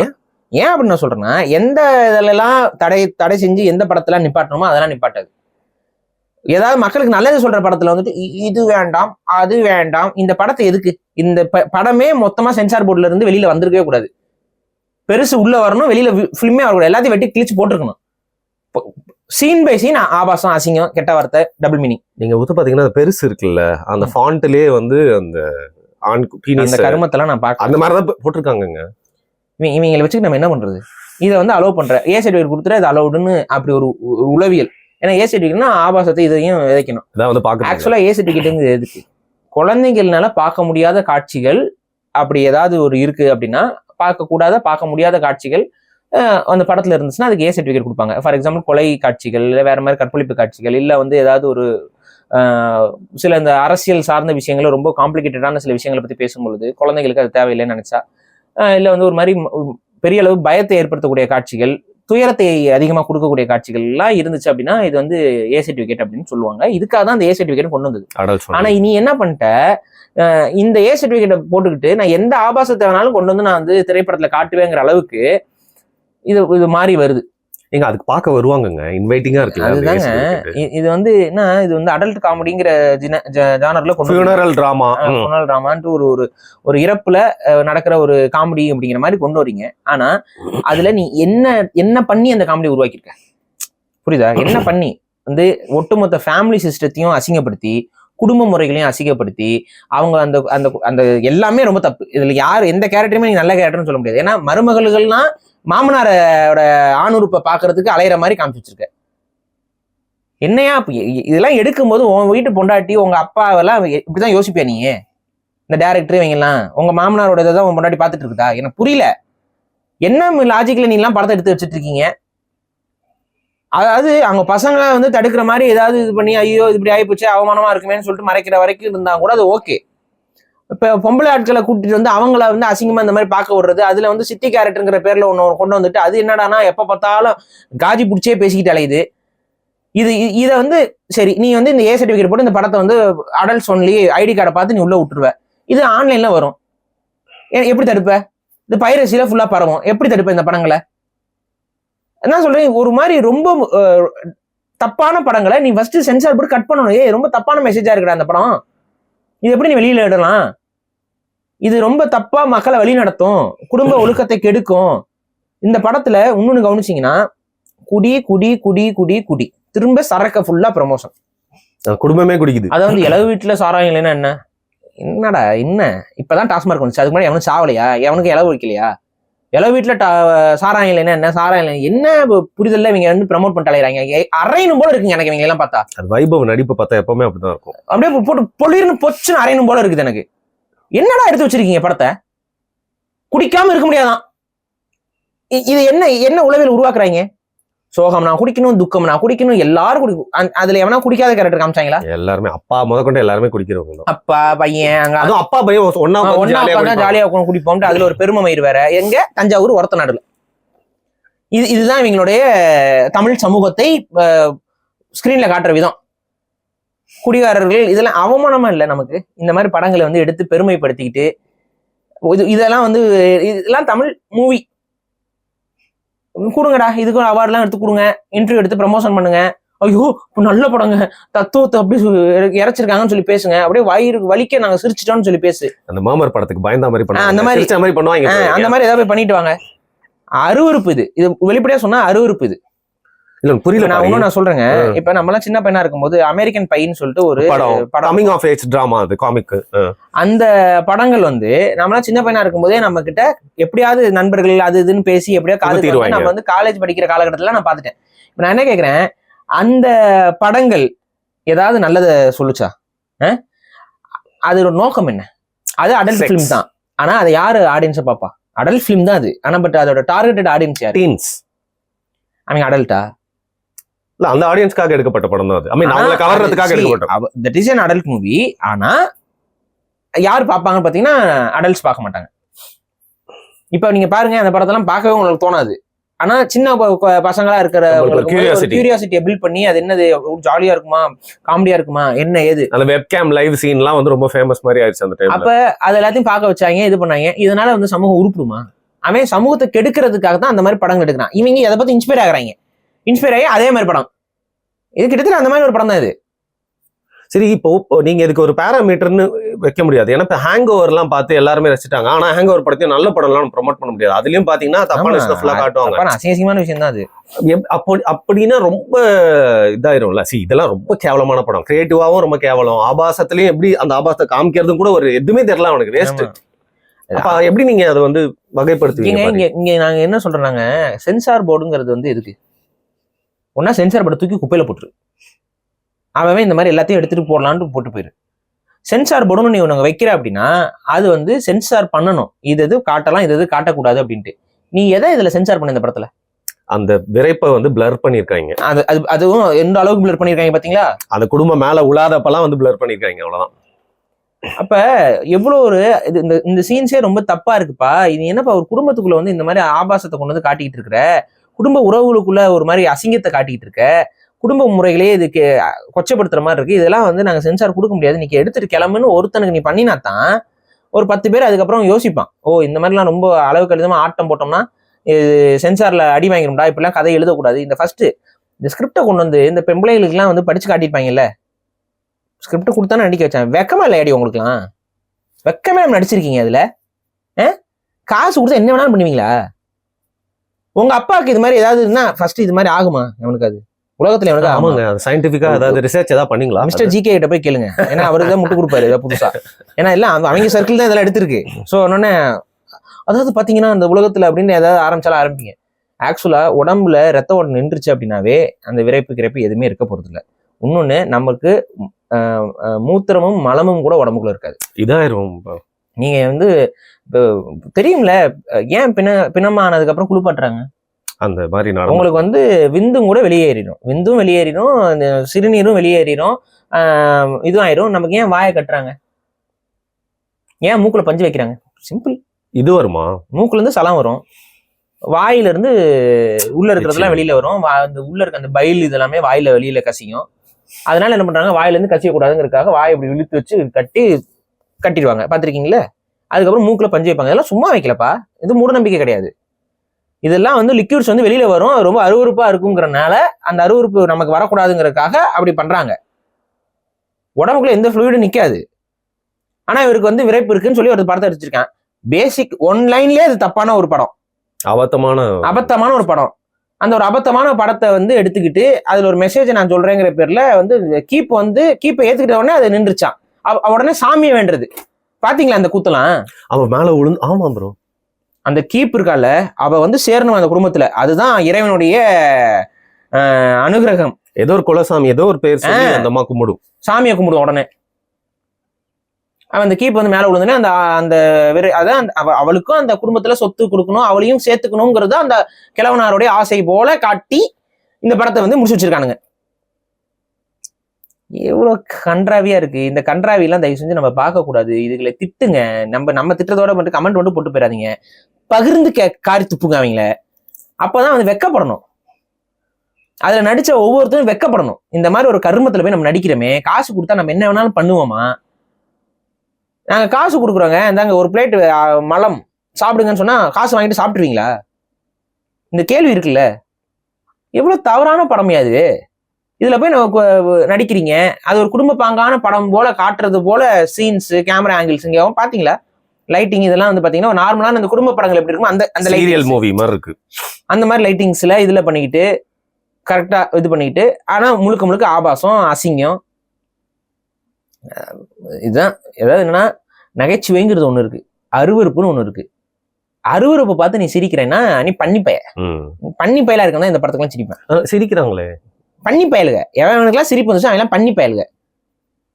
ஏன்? அப்படின்னு நான் சொல்றேன்னா எந்த இதுலலாம் தடை தடை செஞ்சு எந்த படத்தெல்லாம் நிப்பாட்டணுமோ அதெல்லாம் நிப்பாட்டாது. ஏதாவது மக்களுக்கு நல்லது சொல்ற படத்துல வந்துட்டு இது வேண்டாம் அது வேண்டாம் இந்த படத்தை எதுக்கு? இந்த படமே மொத்தமா சென்சார் போர்டுல இருந்து வெளியில வந்திருக்கவே கூடாது. பெருசு உள்ள வரணும் வெளியில ஃபிலிமே வரக்கூடாது. எல்லாத்தையும் வெட்டி கிழிச்சு போட்டிருக்கணும். சீன் பை சீன் ஆபாசம் அசிங்கம் கெட்ட வார்த்தை டபுள் மீனிங் நீங்க வந்து பாத்தீங்கன்னா அது பெருசு இருக்குல்ல அந்த ஃபாண்ட்லயே வந்து அந்த ஆண் அந்த கருமத்தெல்லாம் நான் பார்க்க அந்த மாதிரி தான் போட்டிருக்காங்கங்க. இவங்க இவங்களை வச்சுட்டு நம்ம என்ன பண்றது? இதை வந்து அலோவ் பண்ற. ஏ சர்டிஃபிகேட் கொடுத்துட்டு அது அலோவுடுன்னு அப்படி ஒரு உளவியல். ஏன்னா ஏ சர்டிஃபிகேட்னா ஆபாசத்தை இதையும் விதைக்கணும். இதான் வந்து பாக்குறேன் ஆக்சுவலா ஏ சர்டிஃபிகேட் எதுக்கு குழந்தைகள்னால பார்க்க முடியாத காட்சிகள் அப்படி ஏதாவது ஒரு இருக்கு அப்படின்னா பார்க்க கூடாத பார்க்க முடியாத காட்சிகள் அந்த படத்துல இருந்துச்சுன்னா அதுக்கு ஏ சர்டிஃபிகேட் கொடுப்பாங்க. ஃபார் எக்ஸாம்பிள் கொலை காட்சிகள் இல்லை வேற மாதிரி கற்பழிப்பு காட்சிகள் இல்லை வந்து ஏதாவது ஒரு சில இந்த அரசியல் சார்ந்த விஷயங்கள் ரொம்ப காம்ப்ளிகேட்டடான சில விஷயங்களை பத்தி பேசும்பொழுது குழந்தைகளுக்கு அது தேவையில்லைன்னு நினைச்சா இல்லை வந்து ஒரு மாதிரி பெரிய அளவு பயத்தை ஏற்படுத்தக்கூடிய காட்சிகள் துயரத்தை அதிகமாக கொடுக்கக்கூடிய காட்சிகள் எல்லாம் இருந்துச்சு அப்படின்னா இது வந்து ஏ சர்டிஃபிகேட் அப்படின்னு சொல்லுவாங்க. இதுக்காக தான் அந்த ஏ சர்டிஃபிகேட் கொண்டு வந்தது. அடல் ஆனா நீ என்ன பண்ணிட்ட? இந்த ஏ சர்டிபிகேட்டை போட்டுக்கிட்டு நான் எந்த ஆபாசத்தை வேணாலும் கொண்டு வந்து நான் வந்து திரைப்படத்துல காட்டுவேங்கிற அளவுக்கு இது இது மாறி வருது. எங்க அதுக்கு பார்க்க வருவாங்கங்க. இன்வைட்டிங்கா அந்த அதுதாங்க. இது வந்து என்ன இது வந்து அடல்ட் காமெடிங்கிற ஜானர்ல கொண்டு funeral drama. ம். சொன்னால் ராமான்ட்டு ஒரு ஒரு ஒரு இறப்புல நடக்கிற ஒரு காமெடி அப்படிங்கிற மாதிரி கொண்டு வரீங்க. ஆனா அதுல நீ என்ன என்ன பண்ணி அந்த காமெடி உருவாக்கியிருக்க? புரியுதா? என்ன பண்ணி? வந்து ஒட்டுமொத்த ஃபேமிலி சிஸ்டத்தையும் அசிங்கப்படுத்தி குடும்ப முறைகளையும் அசிங்கப்படுத்தி அவங்க அந்த அந்த அந்த எல்லாமே ரொம்ப தப்பு. இதுல யார் எந்த கேரக்டருமே நீ நல்ல கேரக்டர்னு சொல்ல முடியாது. ஏன்னா மருமகள்கள்னா மாமனாரோட ஆணுறுப்பை பாக்குறதுக்கு அலையிற மாதிரி காமிச்சு வச்சிருக்க. என்னையா இதெல்லாம் எடுக்கும்போது உன் வீட்டு பொண்டாட்டி உங்க அப்பாவெல்லாம் எ- இப்படிதான் யோசிப்பியா நீ? இந்த டேரக்டர் இவங்கெல்லாம் உங்க மாமனாரோட இதை தான் உன் பொண்டாட்டி பார்த்துட்டு இருக்குதா? எனக்கு புரியல. என்ன லாஜிக்ல நீ எல்லாம் படத்தை எடுத்து வச்சுட்டு இருக்கீங்க? அதாவது அவங்க பசங்களை வந்து தடுக்கிற மாதிரி ஏதாவது இது பண்ணி ஐயோ இது இப்படி ஆயிப்போச்சு அவமானமா இருக்குமேன்னு சொல்லிட்டு மறைக்கிற வரைக்கும் இருந்தா கூட அது ஓகே இப்போ பொம்பளை ஆட்களை கூட்டிட்டு வந்து அவங்கள வந்து அசிங்கமா இந்த மாதிரி பார்க்க விடுறது அதுல வந்து சித்தி கேரக்டருங்கிற பேர்ல ஒன்று கொண்டு வந்துட்டு அது என்னடானா எப்ப பார்த்தாலும் காஜி பிடிச்சே பேசிக்கிட்டு அலையுது. இது இதை வந்து சரி நீ வந்து இந்த ஏ சர்டிஃபிகேட் போட்டு இந்த படத்தை வந்து அடல்ட்ஸ் ஒன்லி ஐடி கார்டை பார்த்து நீ உள்ள விட்டுருவ. இது ஆன்லைன்ல வரும். எப்படி தடுப்ப? இது பைரசியில ஃபுல்லா பரவும். எப்படி தடுப்ப இந்த படங்களை? என்ன சொல்றேன்? ஒரு மாதிரி ரொம்ப தப்பான படங்களை நீ ஃபர்ஸ்ட் சென்சார் போட்டு கட் பண்ணணும். ஏய் ரொம்ப தப்பான மெசேஜா இருக்குடா அந்த படம். இது எப்படி நீ வெளியில இடலாம் இது ரொம்ப தப்பா மக்களை வழி நடத்தும். குடும்ப ஒழுக்கத்தை கெடுக்கும். இந்த படத்துல இன்னொன்னு கவனிச்சீங்கன்னா குடி குடி குடி குடி குடி. திரும்ப சரக்க ஃபுல்லா ப்ரமோஷன் குடும்பமே குடிக்குது. அதாவது வந்து இளவு வீட்டுல சாராயம் இல்லைன்னா என்ன? என்னடா என்ன? இப்பதான் டாஸ்மார்க் வந்துச்சு. அதுக்கு முன்னாடி எவனும் சாவலையா? எவனுக்கு இளவு வைக்கலையா? இளவு வீட்டுல சாராயம் இல்லைன்னா என்ன சாராயம் இல்லை என்ன புரிதல்ல இவங்க வந்து ப்ரமோட் பண்ணிட்டு அலையறாங்க. ஏ- அரையணும் போல இருக்குங்க எனக்கு இவங்க எல்லாம் பார்த்தா. அது வைபவ் நடிப்பு பார்த்தா எப்பவுமே அப்படிதான் இருக்கும். அப்படியே போட்டு பொலிர்னு பொச்சுன்னு அரையணும் போல இருக்குது எனக்கு. என்னடா எடுத்து வச்சிருக்கீங்க படத்தை? குடிக்காம இருக்க முடியாதான். இது என்ன என்ன உளவியல் உருவாக்குறாங்க? சோகம் நான் குடிக்கணும் துக்கம் நான் குடிக்கணும் எல்லாரும் குடிக்கும். அதுல எவனா குடிக்காத கேரக்டர் காமிச்சாங்களா? எல்லாருமே அப்பா முதற்கொண்டு எல்லாருமே குடிக்கிறவங்க அப்பா பையன் அங்க அதுவும் அப்பா பையன் ஒன்னா ஜாலியா உட்காந்தா ஜாலியா உட்காந்து குடிப்போம்ட்டு அதுல ஒரு பெருமை மயிர் வேற. எங்க? தஞ்சாவூர் ஒரத்த நடுல. இது இதுதான் இவங்களுடைய தமிழ் சமூகத்தை ஸ்கிரீன்ல காட்டுற விதம். குடிகாரர்கள் இதெல்லாம் அவமானமா இல்லை நமக்கு. இந்த மாதிரி படங்களை வந்து எடுத்து பெருமைப்படுத்திக்கிட்டு இது இதெல்லாம் வந்து இதெல்லாம் தமிழ் மூவி. கொடுங்கடா. இதுக்கு அவார்ட்லாம் எடுத்து கொடுங்க. இன்டர்வியூ எடுத்து ப்ரமோஷன் பண்ணுங்க. ஐயோ நல்ல படங்க. தத்துவத்தை அப்படி இறைச்சிருக்காங்கன்னு சொல்லி பேசுங்க. அப்படியே வயிறு வலிக்க நாங்க சிரிச்சிட்டோம்னு சொல்லி பேசு. அந்த மாமர் படத்துக்கு பயந்த மாதிரி பண்ணுவாங்க. அந்த மாதிரி. பண்ணுவாங்க அந்த மாதிரி ஏதாவது பண்ணிட்டு வாங்க. அருவருப்பு இது. இது வெளிப்படையா சொன்னா அருவருப்பு இது. இல்ல புரியல நான். இன்னும் நான் சொல்றேங்க. இப்ப நம்மலாம் சின்ன பையனா இருக்கும்போது அமெரிக்கன் பையன்னு சொல்லிட்டு ஒரு படம். கமிங் ஆஃப் ஏஜ் டிராமா அது காமிக் அந்த படங்கள் வந்து நம்மளாம் சின்ன பையனா இருக்கும்போதே நம்ம கிட்ட எப்படியாவது நண்பர்கள் அது இதுன்னு பேசி எப்படியோ காது. நம்ம வந்து காலேஜ் படிக்கிற காலகட்டத்துல நான் பார்த்துட்டேன். இப்ப நான் என்ன கேக்குறேன்? அந்த படங்கள் ஏதாவது நல்லதை சொல்லுச்சா? அதோட நோக்கம் என்ன? அது அடல்ட். ஃபிலிம் தான். ஆனா அதை யாரு ஆடியன்ஸை பாப்பா அடல்ட் ஃபிலிம் தான் அது. ஆனா பட் அதோட டார்கெட்டட் ஆடியன்ஸ் யாரு? டீன்ஸ் அவங்க அடல்ட்டா இல்ல அந்த ஆடியன்ஸ்க்காக எடுக்கப்பட்ட படம் தான் அது. ஐ மீன் அவங்கள கவர்றதுக்காக எடுக்கப்பட்ட that is an adult movie ஆனா யார் பார்ப்பாங்கன்னு பாத்தீங்கன்னா அடல்ட்ஸ் பார்க்க மாட்டாங்க. இப்போ நீங்க பாருங்க அந்த படத்தெல்லாம் பார்க்கவே உங்களுக்கு தோணாது. ஆனா சின்ன பசங்களா இருக்கிற. கியூரியாசிட்டியை பில்ட் பண்ணி அது என்னது ஜாலியா இருக்குமா காமெடியா இருக்குமா என்ன ஏது அந்த வெப்கேம் லைவ் சீன்லாம் வந்து ரொம்ப ஃபேமஸ் மாதிரி ஆயிடுச்சு அந்த டைம்ல அப்ப அது எல்லாத்தையும் பார்க்க வச்சாங்க இது பண்ணாங்க. இதனால வந்து சமூகம் உருப்பிடுமா? அவன் சமூகத்தை கெடுக்கிறதுக்காக தான் அந்த மாதிரி படங்கள் எடுக்கிறான். இவங்க எதை பத்தி இன்ஸ்பயர் ஆகுறாங்க. இன்ஸ்பயர் ஆகி அதே மாதிரி படம். இது கிட்டத்தட்ட அந்த மாதிரி ஒரு படம் தான் இது. சரி இப்போ நீங்க இதுக்கு ஒரு பேராமீட்டர்னு வைக்க முடியாது. ஏன்னா இப்போ ஹேங் ஓவர்லாம் பார்த்து எல்லாருமே ரசிச்சிட்டாங்க. ஆனா ஹேங் ஓவர் படத்தையும் நல்ல படம்லாம் ப்ரோமோட் பண்ண முடியாது. அதுலயும் பாத்தீங்கன்னா தப்பான விஷயம் ஃபுல்லா காட்டுவாங்க. அசிங்கமான விஷயம் தான் அது. அப்போ அப்படின்னா ரொம்ப இதாயிரும்ல. சி இதெல்லாம் ரொம்ப கேவலமான படம். கிரியேட்டிவாவும் ரொம்ப கேவலம். ஆபாசத்துலயும் எப்படி அந்த ஆபாசத்தை காமிக்கிறதும் கூட ஒரு எதுவுமே தெரியல அவனுக்கு. வேஸ்ட். அப்ப எப்படி நீங்க அதை வந்து வகைப்படுத்துவீங்க இங்க நாங்க என்ன சொல்றோம்னாங்க? சென்சார் போர்டுங்கிறது வந்து எதுக்கு? ஒன்னா சென்சார் போர்டு தூக்கி குப்பையில போட்டுரு. அவன் இந்த மாதிரி எல்லாத்தையும் எடுத்துட்டு போடலான்ட்டு போட்டு போயிரு. சென்சார் போர்டுன்னு நீ ஒன்று வைக்கிற அப்படின்னா அது வந்து சென்சார் பண்ணணும். இது இது காட்டலாம் இது இது காட்டக்கூடாது அப்படின்ட்டு. நீ எதை இதுல சென்சார் பண்ண இந்த படத்துல? அந்த விரைப்பை வந்து பிளர் பண்ணிருக்காங்க அது அது அதுவும் எந்த அளவுக்கு பிளர் பண்ணிருக்காங்க பாத்தீங்களா? அந்த குடும்பம் மேல உலாதப்பெல்லாம் வந்து பிளர் பண்ணிருக்காங்க அவ்வளவுதான். அப்ப எவ்வளவு ஒரு இது இந்த இந்த சீன்ஸே ரொம்ப தப்பா இருக்குப்பா. இது என்னப்பா ஒரு குடும்பத்துக்குள்ள வந்து இந்த மாதிரி ஆபாசத்தை கொண்டு வந்து காட்டிக்கிட்டு இருக்கிற? குடும்ப உறவுகளுக்குள்ள ஒரு மாதிரி அசிங்கத்தை காட்டிக்கிட்டு இருக்க குடும்ப முறைகளே இதுக்கு கொச்சப்படுத்துற மாதிரி இருக்கு. இதெல்லாம் வந்து நாங்கள் சென்சார் கொடுக்க முடியாது. நீ எடுத்துட்டு கிளம்புன்னு ஒருத்தனுக்கு நீ பண்ணினா தான் ஒரு பத்து பேர் அதுக்கப்புறம் யோசிப்பான். ஓ இந்த மாதிரிலாம் ரொம்ப அளவுக்கு எழுதமாக ஆட்டம் போட்டோம்னா இது சென்சாரில் அடி வாங்கிடும்டா இப்படிலாம் கதை எழுதக்கூடாது. இந்த ஃபர்ஸ்ட் இந்த ஸ்கிரிப்டை கொண்டு வந்து இந்த பெம்பிளைகளுக்குலாம் வந்து படிச்சு காட்டியிருப்பாங்கல்ல? ஸ்கிரிப்ட் கொடுத்தானே நடிக்க வச்சேன். வெக்கமா இல்லை அடி உங்களுக்குலாம் வெக்கமே நம்ம நடிச்சிருக்கீங்க அதில்? ஆ? காசு கொடுத்தா என்ன வேணாலும் பண்ணுவீங்களா? உங்க அப்பாவுக்கு இது மாதிரி ஏதாவது ஃபர்ஸ்ட் இது மாதிரி ஆகுமா? அவனுக்கு அது. உலகத்துல எனக்கு ஆமாங்க சயின்டிபிக்கா ஏதாவது ரிசர்ச் ஏதாவது பண்ணீங்களா? மிஸ்டர் ஜிகே கிட்ட போய் கேளுங்க. ஏன்னா அவருக்கு தான் முட்டு கொடுப்பாரு இதை புதுசா. ஏன்னா எல்லாம் அவங்க- சர்க்கிள் தான் இதெல்லாம் எடுத்திருக்கு. ஸோ உடனே அதாவது பாத்தீங்கன்னா இந்த உலகத்துல அப்படின்னு ஏதாவது ஆரம்பிச்சாலும் ஆரம்பிங்க. ஆக்சுவலா உடம்புல ரத்த ஓட்டம் நின்றுச்சு அப்படின்னாவே அந்த விரைப்பு கிரைப்பு எதுவுமே இருக்க போறது இல்ல இன்னொன்னு நமக்கு மூத்திரமும் மலமும் கூட உடம்புக்குள்ள இருக்காது. இதாயிரும் நீங்க வந்து இப்போ தெரியும்ல ஏன் பிண பிணமானதுக்கு அப்புறம் குளிப்பாட்டுறாங்க அந்த மாதிரி உங்களுக்கு வந்து விந்தும் கூட வெளியேறிடும். விந்தும் வெளியேறிடும் அந்த சிறுநீரும் வெளியேறிடும் இதுவும் ஆயிரும் நமக்கு ஏன் வாயை கட்டுறாங்க? ஏன் மூக்குல பஞ்சு வைக்கிறாங்க? சிம்பிள் இது வருமா? மூக்குல இருந்து சலம் வரும். வாயில இருந்து உள்ள இருக்கிறதெல்லாம் வெளியில வரும். வா- அந்த உள்ள இருக்க அந்த பயில் இதெல்லாமே வாயில வெளியில கசியும். அதனால என்ன பண்றாங்க? வாயில இருந்து கசிய கூடாதுங்கிறதுக்காக வாயை இப்படி இழுத்து வச்சு கட்டி கட்டிடுவாங்க. பாத்திருக்கீங்களா அதுக்கப்புறம் மூக்குல பஞ்சு வைப்பாங்க. இதெல்லாம் சும்மா வைக்கலப்பா. இது மூட நம்பிக்கை கிடையாது. இதெல்லாம் வந்து லிக்யூட்ஸ் வந்து வெளியில வரும். ரொம்ப அருவருப்பா இருக்குங்கிறனால அந்த அருவருப்பு நமக்கு வரக்கூடாதுங்கிறதுக்காக அப்படி பண்றாங்க. உடம்புக்குள்ள எந்த ஃப்ளூயிடும் நிக்காது. ஆனா இவருக்கு வந்து விரைப்பு இருக்குன்னு சொல்லி ஒரு படத்தை எடுத்திருக்கேன். பேசிக் ஒன் லைன்லயே அது தப்பான ஒரு படம். அபத்தமான அபத்தமான ஒரு படம். அந்த ஒரு அபத்தமான படத்தை வந்து எடுத்துக்கிட்டு அதுல ஒரு மெசேஜ் நான் சொல்றேங்கிற பேர்ல வந்து கீப் வந்து கீப்பை ஏத்துக்கிட்ட உடனே அது நின்றுச்சான். உடனே சாமியை வேண்டுறது. பாத்தீங்களா அந்த கூத்தலாம் அவன் மேல விழுந்து ஆமா ப்ரோ அந்த கீப் இருக்கால அவ வந்து சேரணும் அந்த குடும்பத்துல. அதுதான் இறைவனுடைய அனுகிரகம். ஏதோ ஒரு குலசாமி ஏதோ ஒரு பேர் சொல்லி அந்த அம்மா கும்பிடும். சாமியை கும்பிடும் உடனே. அவன் அந்த கீப் வந்து மேல விழுந்தோடனே அந்த அந்த வெறு அதான் அவளுக்கும் அந்த குடும்பத்துல சொத்து கொடுக்கணும் அவளையும் சேர்த்துக்கணுங்கிறது அந்த கிழவனாருடைய ஆசை போல காட்டி இந்த படத்தை வந்து முடிச்சு வச்சிருக்கானுங்க. எவ்வளோ கன்றாவியாக இருக்குது இந்த கன்றாவியெல்லாம் தயவு செஞ்சு நம்ம பார்க்கக்கூடாது. இதுகளை திட்டுங்க. நம்ம நம்ம திட்டத்தோட மட்டும் கமெண்ட் மட்டும் போட்டு போயிடாதீங்க. பகிர்ந்து கே காரி துப்புங்க அவங்கள. அப்பதான் வந்து வெக்கப்படணும். அதில் நடித்த ஒவ்வொருத்தரும் வெக்கப்படணும். இந்த மாதிரி ஒரு கருமத்தில் போய் நம்ம நடிக்கிறோமே. காசு கொடுத்தா நம்ம என்ன வேணாலும் பண்ணுவோமா? நாங்கள் காசு கொடுக்குறோங்க. இந்தாங்க ஒரு பிளேட் மலம். சாப்பிடுங்கன்னு சொன்னால் காசு வாங்கிட்டு சாப்பிட்ருவீங்களா இந்த கேள்வி இருக்குல்ல. எவ்வளோ தவறான படமையா அது இதுல போய் நம்ம நடிக்கிறீங்க. அது ஒரு குடும்ப பாங்கான படம் போல காட்டுறது போல சீன்ஸ் கேமரா ஆங்கிள்ஸ் இங்க பாத்தீங்களா? லைட்டிங் இதெல்லாம் வந்து பாத்தீங்கன்னா நார்மலான அந்த குடும்ப படங்கள் எப்படி இருக்கும் அந்த அந்த சீரியல் மூவி மாதிரி இருக்கு. அந்த மாதிரி லைட்டிங்ஸ்ல இதுல பண்ணிக்கிட்டு கரெக்டா இது பண்ணிக்கிட்டு ஆனா முழுக்க முழுக்க ஆபாசம் அசிங்கம். இதுதான். ஏதாவது என்னன்னா நகைச்சுவைங்கிறது ஒண்ணு இருக்கு. அருவருப்புன்னு ஒண்ணு இருக்கு. அருவருப்பை பார்த்து நீ சிரிக்கிறேன்னா நீ பண்ணி பய. பண்ணி பயலா இருக்கா இந்த படத்துக்குலாம் சிரிப்பேன். சிரிக்கிறாங்களே? பண்ணி பயலுக. எவனுக்குலாம் சிரிப்பு வந்துச்சு அவன் பண்ணி பயலுக.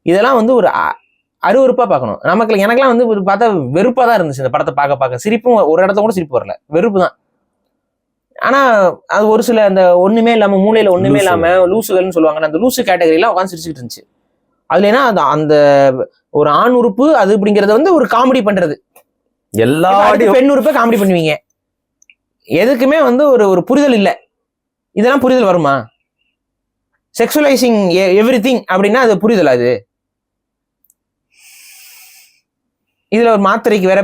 இதெல்லாம் வந்து ஒரு அ- அருவருப்பா பார்க்கணும். நமக்கு எனக்கெல்லாம் வந்து ஒரு பார்த்தா வெறுப்பா தான் இருந்துச்சு இந்த படத்தை பார்க்க பார்க்க. சிரிப்பும் ஒரு இடத்த கூட சிரிப்பு வரல. வெறுப்பு தான். ஆனா அது ஒரு சில அந்த ஒண்ணுமே இல்லாம மூளையில ஒண்ணுமே லூசு. இல்லாம லூசுகள்னு சொல்லுவாங்க அந்த லூசு கேட்டகரியில உட்காந்து சிரிச்சுட்டு இருந்துச்சு. அதுல என்ன அந்த அந்த ஒரு ஆண் உறுப்பு அது அப்படிங்கறத வந்து ஒரு காமெடி பண்றது. எல்லா பெண் உறுப்பை காமெடி பண்ணுவீங்க. எதுக்குமே வந்து ஒரு ஒரு புரிதல் இல்ல. இதெல்லாம் புரிதல் வருமா? செக்ஷுவலைசிங் எவ்ரி திங் அப்படின்னா அது புரிதல் அது. இதுல ஒரு மாத்திரைக்கு வேற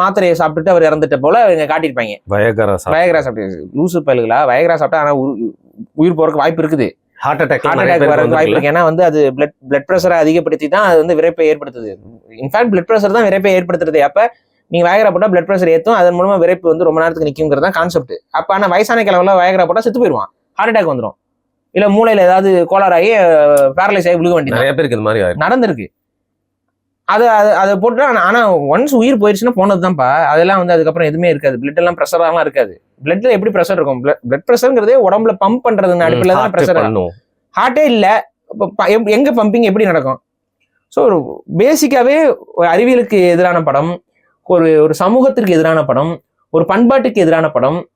மாத்திரையை சாப்பிட்டுட்டு அவர் இறந்துட்ட போல இவங்க காட்டியிருப்பாங்க. வயகரா சாப்பிட்டு. லூசு பயலுகளா வயகரா சாப்பிட்டா ஆனா உயிர் போறதுக்கு வாய்ப்பு இருக்குது. ஹார்ட் அட்டாக் ஹார்ட் அட்டாக் வரதுக்கு வாய்ப்பு இருக்கு. ஏன்னா வந்து அது பிளட் பிளட் ப்ரெஷரை அதிகப்படுத்தி தான் அது வந்து விரைப்பை ஏற்படுத்துது. இன்ஃபேக்ட் பிளட் ப்ரெஷர் தான் விரைப்பை ஏற்படுத்துறது. அப்ப நீங்க வயகரா போட்டா பிளட் ப்ரெஷர் ஏத்தும். அதன் மூலமா விரைப்பு வந்து ரொம்ப நேரத்துக்கு நிக்குங்கிறது தான் கான்செப்ட் அப்ப ஆனா வயசான கிழவுல வயகரா போட்டா செத்து போயிடுவான் ஹார்ட் அட்டாக் வந்துடும் இல்ல மூளையில ஏதாவது கோளாறாகி பேரலைஸ் ஆகி விழுக வேண்டியது நிறைய பேருக்கு இந்த மாதிரி நடந்திருக்கு. அது அது அதை போட்டு ஆனா- ஆனா ஒன்ஸ் உயிர் போயிடுச்சுன்னா போனதுதான்ப்பா. அதெல்லாம் வந்து அதுக்கப்புறம் எதுவுமே இருக்காது. பிளட் எல்லாம் ப்ரெஷர்லாம் இருக்காது. பிளட்ல எப்படி ப்ரெஷர் இருக்கும்? பிளட் ப்ரெஷர்ங்கிறதே உடம்புல பம்ப் பண்றது அடிப்பில் தான் ப்ரெஷர் ஹார்ட்டே இல்லை. எங்க பம்பிங் எப்படி நடக்கும்? ஸோ ஒரு பேசிக்காவே ஒரு அறிவியலுக்கு எதிரான படம் ஒரு ஒரு சமூகத்திற்கு எதிரான படம் ஒரு பண்பாட்டுக்கு எதிரான படம்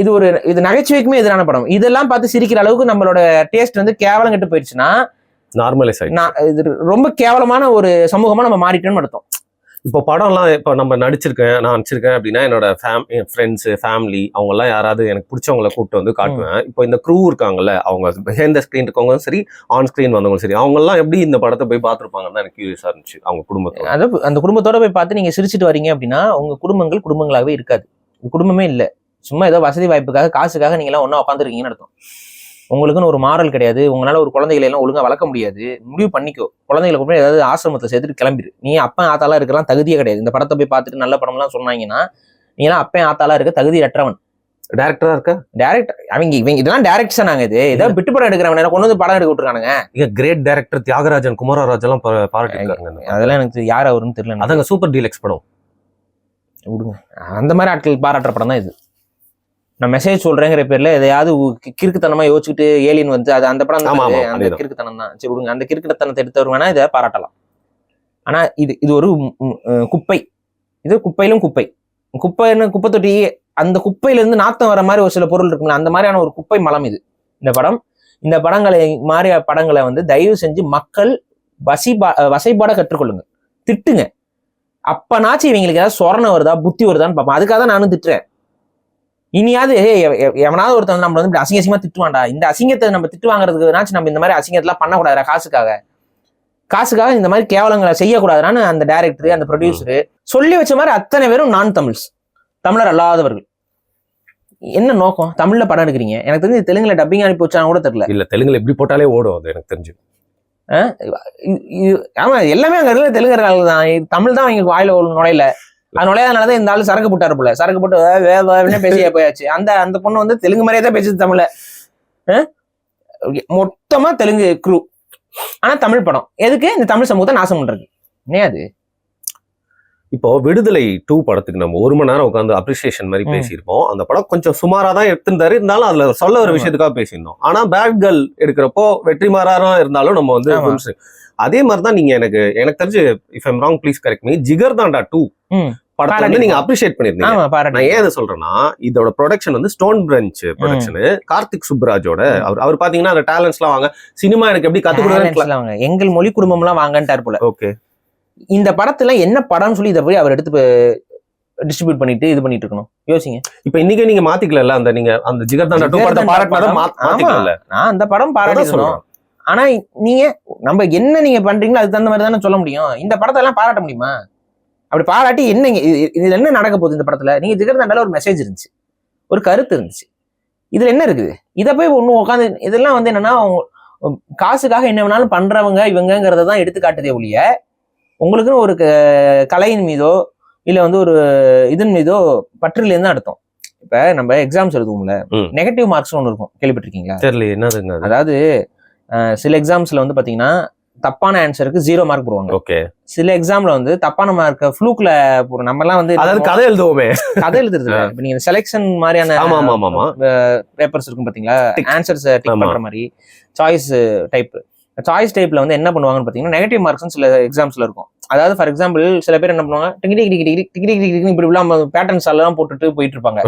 இது ஒரு இது நகைச்சுவைக்குமே எதிரான படம். இதெல்லாம் பார்த்து சிரிக்கிற அளவுக்கு நம்மளோட டேஸ்ட் வந்து கேவலம் கெட்டு போயிடுச்சுன்னா நார்மலைஸ் இது ரொம்ப கேவலமான ஒரு சமூகமா நம்ம மாறிட்டோம்னு அர்த்தம். இப்போ படம்லாம் இப்போ நம்ம நடிச்சிருக்கேன் நான் நடிச்சிருக்கேன் அப்படின்னா என்னோட ஃபேம் ஃப்ரெண்ட்ஸ் ஃபேமிலி அவங்க எல்லாம் யாராவது எனக்கு பிடிச்சவங்கள கூப்பிட்டு வந்து காட்டுவேன். இப்போ இந்த க்ரூ இருக்காங்கல்ல அவங்க the ஸ்க்ரீன் இருக்கவங்க சரி ஆன் ஸ்க்ரீன் வந்தவங்க சரி அவங்க எல்லாம் எப்படி இந்த படத்தை போய் பார்த்துருப்பாங்கன்னு தான் எனக்கு கியூரியஸா இருந்துச்சு அவங்க குடும்பத்தோட. அது அந்த குடும்பத்தோட போய் பார்த்து நீங்க சிரிச்சிட்டு வரீங்க அப்படின்னா உங்க குடும்பங்கள் குடும்பங்களாகவே இருக்காது. குடும்பமே இல்லை. சும்மா ஏதோ வசதி வாய்ப்புக்காக காசுக்காக நீங்க எல்லாம் ஒண்ணா உட்காந்துருக்கீங்கன்னு அர்த்தம். உங்களுக்குன்னு ஒரு மாரல் கிடையாது. உங்களால ஒரு குழந்தைகளை எல்லாம் ஒழுங்கா வளர்க்க முடியாது. முடிவு பண்ணிக்கோ. குழந்தைகளை கூட ஏதாவது ஆசிரமத்துல சேர்த்துட்டு கிளம்பிடு நீ அப்பா ஆத்தாலாம் இருக்கலாம் தகுதியே கிடையாது. இந்த படத்தை போய் பார்த்துட்டு நல்ல படம்லாம் சொன்னாங்கன்னா நீ எல்லாம் அப்பன் ஆத்தாலாம் இருக்க தகுதி அற்றவன் டேரக்டரா இருக்கா? டேரக்ட் அவங்க இவங்க இதெல்லாம் டேரக்ஷன் நாங்க இது. ஏதோ விட்டு படம் எடுக்கிறவங்க கொண்டு வந்து படம் எடுக்க விட்டுருக்கானுங்க. இங்க கிரேட் டேரக்டர் தியாகராஜன் குமாரராஜ் எல்லாம் பா- பாராட்டியிருக்காங்க அதெல்லாம் எனக்கு யார் அவருன்னு தெரியல. அதாங்க சூப்பர் டீலக்ஸ் படம். விடுங்க. அந்த மாதிரி ஆட்கள் பாராட்டுற படம் தான் இது. நான் மெசேஜ் சொல்றேங்கிற பேர்ல எதையாவது கிறுக்குத்தனமா யோசிச்சுட்டு ஏலியன் வந்து அது அந்த படம் அந்த. கிறுக்குத்தனம் தான். சரி விடுங்க. அந்த கிறுக்குத்தனத்தை எடுத்தவர் வேணா இதை பாராட்டலாம். ஆனா இது இது ஒரு குப்பை. இது குப்பையிலும் குப்பை. குப்பைன்னு குப்பை தொட்டி அந்த குப்பையில இருந்து நாத்தம் வர மாதிரி ஒரு சில பொருள் இருக்குல்ல அந்த மாதிரியான ஒரு குப்பை மலம் இது. இந்த படம் இந்த படங்களை மாதிரி படங்களை வந்து தயவு செஞ்சு மக்கள் வசிபா வசைபாட கற்றுக்கொள்ளுங்க. திட்டுங்க. அப்பனாச்சும் இவங்களுக்கு ஏதாவது சொரணை வருதா புத்தி வருதான்னு பார்ப்போம். அதுக்காக தான் நானும் திட்டுறேன். இனியாவது எவனாவது ஒருத்தன் நம்ம வந்து அசிங்க அசிங்கமா திட்டுவான்டா. இந்த அசிங்கத்தை நம்ம திட்டு வாங்குறதுக்குனாச்சும் நம்ம இந்த மாதிரி அசிங்கத்தெல்லாம் பண்ணக்கூடாதுடா காசுக்காக. காசுக்காக இந்த மாதிரி கேவலங்களை செய்யக்கூடாதுன்னு அந்த டைரக்டர் அந்த ப்ரொடியூசர் சொல்லி வச்ச மாதிரி அத்தனை பேரும் நான் தமிழ்ஸ் தமிழர் அல்லாதவர்கள். என்ன நோக்கம்? தமிழ்ல படம் எடுக்கிறீங்க. எனக்கு தெரிஞ்சு தெலுங்குல டப்பிங் அனுப்பி வச்சாங்க கூட தெரியல. இல்ல தெலுங்குல எப்படி போட்டாலே ஓடும் அது எனக்கு தெரிஞ்சு. ஆமா எல்லாமே அங்க இருக்கிற தெலுங்கர்கள் தான். தமிழ் தான் அவங்க வாயில ஒரு நுழையல. அது நுழையாதனாலதான் இந்த ஆளு சரக்கு போட்டாரு போல. சரக்கு போட்டு வே- வே- வேன்னு பேசியே போயாச்சு. அந்த அந்த பொண்ணு வந்து தெலுங்கு மாதிரியே தான் பேசுது தமிழ்ல அஹ்? மொத்தமா தெலுங்கு குரூ ஆனா தமிழ் படம். எதுக்கு? இந்த தமிழ் சமூகத்தை நாசம் பண்றது ஏன் அது? இப்போ விடுதலை டூ படத்துக்கு நம்ம ஒரு மணி நேரம் உட்காந்து அப்ரிசியேஷன் மாதிரி. பேசியிருப்போம். அந்த படம் கொஞ்சம் சுமாரா தான் எடுத்திருந்தாரு. இருந்தாலும் அதுல சொல்ல ஒரு. விஷயத்துக்காக பேசியிருந்தோம். ஆனா பேட் கேர்ள் எடுக்கிறப்போ வெற்றிமாறா இருந்தாலும் நம்ம வந்து அதே மாதிரி தான் நீங்க எனக்கு எனக்கு தெரிஞ்சு if I'm wrong please correct me Jigarthanda two. படத்தை வந்து நீங்க அப்ரிஷியேட் பண்ணிருந்தீங்க. நான் ஏன் இதை சொல்றேன்னா இதோட ப்ரொடக்ஷன் வந்து ஸ்டோன் பிரான்ச் ப்ரொடக்ஷன் கார்த்திக் சுப்ராஜோட. அவர் அவர் பாத்தீங்கன்னா அந்த டேலண்ட்ஸ் எல்லாம் வாங்க. சினிமா எனக்கு எப்படி கத்து அவங்க எங்கள் மொழி குடும்பம் எல்லாம் வாங்கன்ட்டார் போல. ஓகே. இந்த படத்துல என்ன படம்னு சொல்லி இதை போய் அவர் எடுத்து டிஸ்ட்ரிபியூட் பண்ணிட்டு இது பண்ணிட்டு இருக்கணும். யோசிங்க. இப்போ இன்னைக்கு நீங்க மாத்திக்கல அந்த நீங்க அந்த ஜிகர் தாண்டா டூ படத்தை. மாத்திக்கல நான் அந்த படம் பாராட்டணும் ஆனா நீங்க நம்ம என்ன நீங்க பண்றீங்களோ அதுக்கு தகுந்த மாதிரி தானே சொல்ல முடியும். இந்த படத்தை எல்லாம் பாராட்ட முடியுமா? அப்படி பாராட்டி என்ன இங்க- இது- இதுல என்ன நடக்க போகுது இந்த படத்துல? நீங்க ஜிகர்தண்டால ஒரு மெசேஜ் இருந்துச்சு. ஒரு கருத்து இருந்துச்சு. இதுல என்ன இருக்குது? இதை போய் ஒண்ணு உட்காந்து இதெல்லாம் வந்து என்னன்னா காசுக்காக என்ன வேணாலும் பண்றவங்க இவங்கங்கிறத தான் எடுத்து காட்டுதே ஒழிய உங்களுக்குன்னு ஒரு கலையின் மீதோ இல்ல வந்து ஒரு இதன் மீதோ பற்றிலேருந்து அர்த்தம். இப்ப நம்ம எக்ஸாம்ஸ் எழுதுவோம்ல. நெகட்டிவ் மார்க்ஸ் ஒன்று இருக்கும். கேள்விப்பட்டிருக்கீங்களா? தெரியல என்னதுங்க அது? அதாவது சில எக்ஸாம்ஸ்ல வந்து பாத்தீங்கன்னா தப்பான ஆன்சருக்கு ஜீரோ மார்க் போடுவாங்க. ஓகே சில எக்ஸாம்ல வந்து தப்பான மார்க் ஃப்ளூக்ல நம்ம எல்லாம் வந்து அதாவது கதை எழுதுவோமே. கதை எழுதுறது. இப்ப நீங்க செலெக்ஷன் மாதிரியான ஆமா ஆமா ஆமா பேப்பர்ஸ் இருக்கும் பாத்தீங்களா. Answers tick. பண்ற மாதிரி. சாய்ஸ் டைப் சாய்ஸ் டைப்ல வந்து என்ன பண்ணுவாங்கன்னு பாத்தீங்கன்னா நெகட்டிவ் மார்க்ஸ் சில எக்ஸாம்ஸ்ல இருக்கும். அதாவது ஃபார் எக்ஸாம்பிள் சில பேர் என்ன பண்ணுவாங்க டிகி டிகி டிகி டிகி டிகி டிகி டிகி இப்படி இல்லாம பேட்டர்ன்ஸ் எல்லாம் போட்டுட்டு போயிட்டு இருப்பாங்க